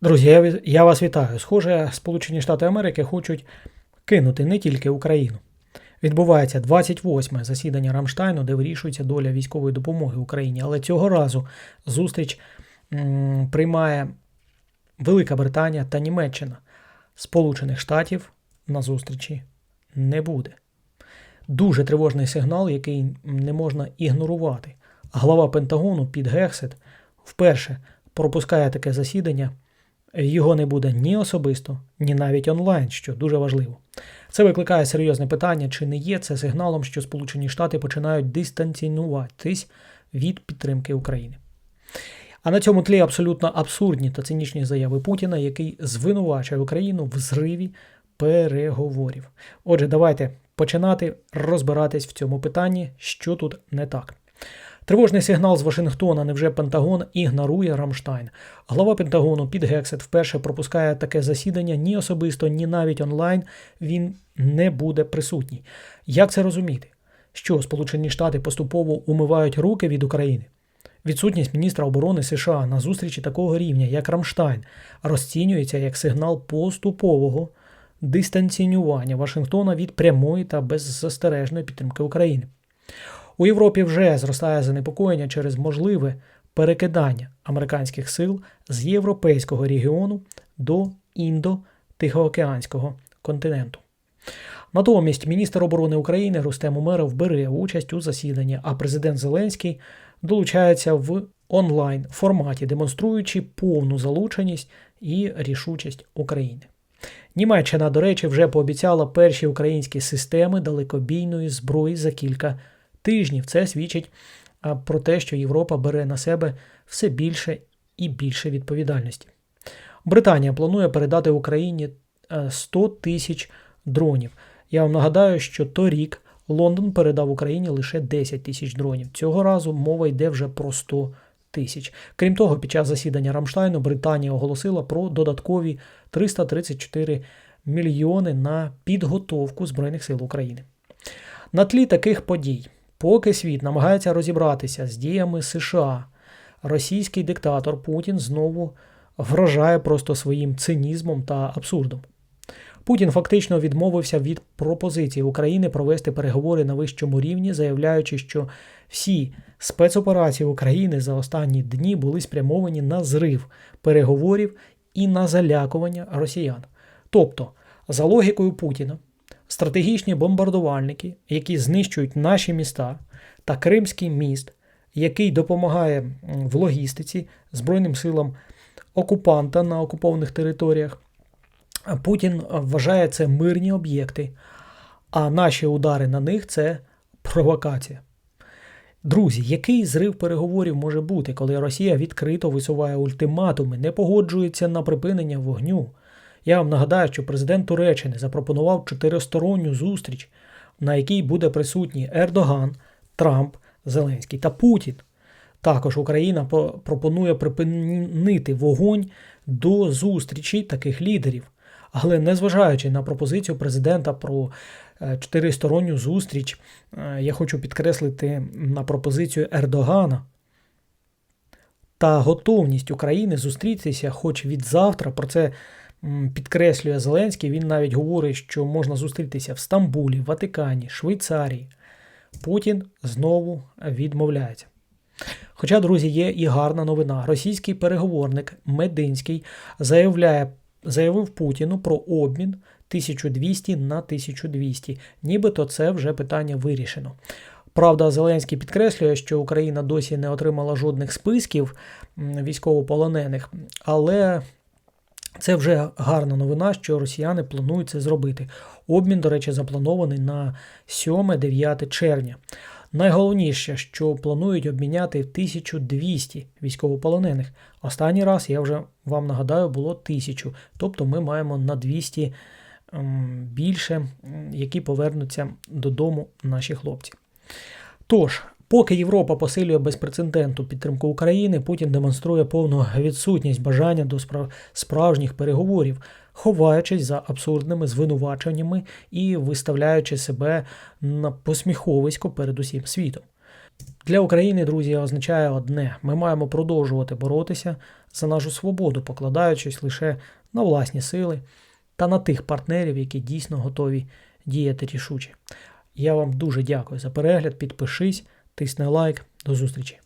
Друзі, я, вас вітаю. Схоже, Сполучені Штати Америки хочуть кинути не тільки Україну. Відбувається 28-ме засідання Рамштайну, де вирішується доля військової допомоги Україні. Але цього разу зустріч приймає Велика Британія та Німеччина. Сполучених Штатів на зустрічі не буде. Дуже тривожний сигнал, який не можна ігнорувати. Глава Пентагону Піт Гексет вперше пропускає таке засідання. Його не буде ні особисто, ні навіть онлайн, що дуже важливо. Це викликає серйозне питання, чи не є це сигналом, що Сполучені Штати починають дистанціюватись від підтримки України. А на цьому тлі абсолютно абсурдні та цинічні заяви Путіна, який звинувачує Україну в зриві переговорів. Отже, давайте починати розбиратись в цьому питанні, що тут не так. Тривожний сигнал з Вашингтона. Невже Пентагон ігнорує Рамштайн? Глава Пентагону Піт Гексет вперше пропускає таке засідання ні особисто, ні навіть онлайн. Він не буде присутній. Як це розуміти? Що Сполучені Штати поступово умивають руки від України? Відсутність міністра оборони США на зустрічі такого рівня, як Рамштайн, розцінюється як сигнал поступового дистанціювання Вашингтона від прямої та беззастережної підтримки України. У Європі вже зростає занепокоєння через можливе перекидання американських сил з європейського регіону до індо-тихоокеанського континенту. Натомість міністр оборони України Рустем Умеров бере участь у засіданні, а президент Зеленський долучається в онлайн форматі, демонструючи повну залученість і рішучість України. Німеччина, до речі, вже пообіцяла перші українські системи далекобійної зброї за кілька тижнів. Це свідчить про те, що Європа бере на себе все більше і більше відповідальності. Британія планує передати Україні е, 100 тисяч дронів. Я вам нагадаю, що торік Лондон передав Україні лише 10 тисяч дронів. Цього разу мова йде вже про 100 тисяч. Крім того, під час засідання Рамштайну Британія оголосила про додаткові 334 мільйони на підготовку Збройних сил України. На тлі таких подій, поки світ намагається розібратися з діями США, російський диктатор Путін знову вражає просто своїм цинізмом та абсурдом. Путін фактично відмовився від пропозиції України провести переговори на вищому рівні, заявляючи, що всі спецоперації України за останні дні були спрямовані на зрив переговорів і на залякування росіян. Тобто, за логікою Путіна, стратегічні бомбардувальники, які знищують наші міста, та Кримський міст, який допомагає в логістиці Збройним силам окупанта на окупованих територіях. Путін вважає це мирні об'єкти, а наші удари на них це провокація. Друзі, який зрив переговорів може бути, коли Росія відкрито висуває ультиматуми, не погоджується на припинення вогню? Я вам нагадаю, що президент Туреччини запропонував чотиристоронню зустріч, на якій буде присутній Ердоган, Трамп, Зеленський та Путін. Також Україна пропонує припинити вогонь до зустрічі таких лідерів. Але незважаючи на пропозицію президента про е, чотиристоронню зустріч, е, я хочу підкреслити на пропозицію Ердогана та готовність України зустрітися, хоч від завтра, про це підкреслює Зеленський. Він навіть говорить, що можна зустрітися в Стамбулі, Ватикані, Швейцарії. Путін знову відмовляється. Хоча, друзі, є і гарна новина. Російський переговорник Мединський заявляє, заявив Путіну про обмін 1200 на 1200. Нібито це вже питання вирішено. Правда, Зеленський підкреслює, що Україна досі не отримала жодних списків військовополонених, але це вже гарна новина, що росіяни планують це зробити. Обмін, до речі, запланований на 7-9 червня. Найголовніше, що планують обміняти 1200 військовополонених. Останній раз, я вже вам нагадаю, було 1000. Тобто ми маємо на 200 ем, більше, які повернуться додому наші хлопці. Тож, поки Європа посилює безпрецедентну підтримку України, Путін демонструє повну відсутність бажання до спра- справжніх переговорів, ховаючись за абсурдними звинуваченнями і виставляючи себе на посміховисько перед усім світом. Для України, друзі, означає одне: ми маємо продовжувати боротися за нашу свободу, покладаючись лише на власні сили та на тих партнерів, які дійсно готові діяти рішуче. Я вам дуже дякую за перегляд. Підпишись, тисни лайк. До зустрічі!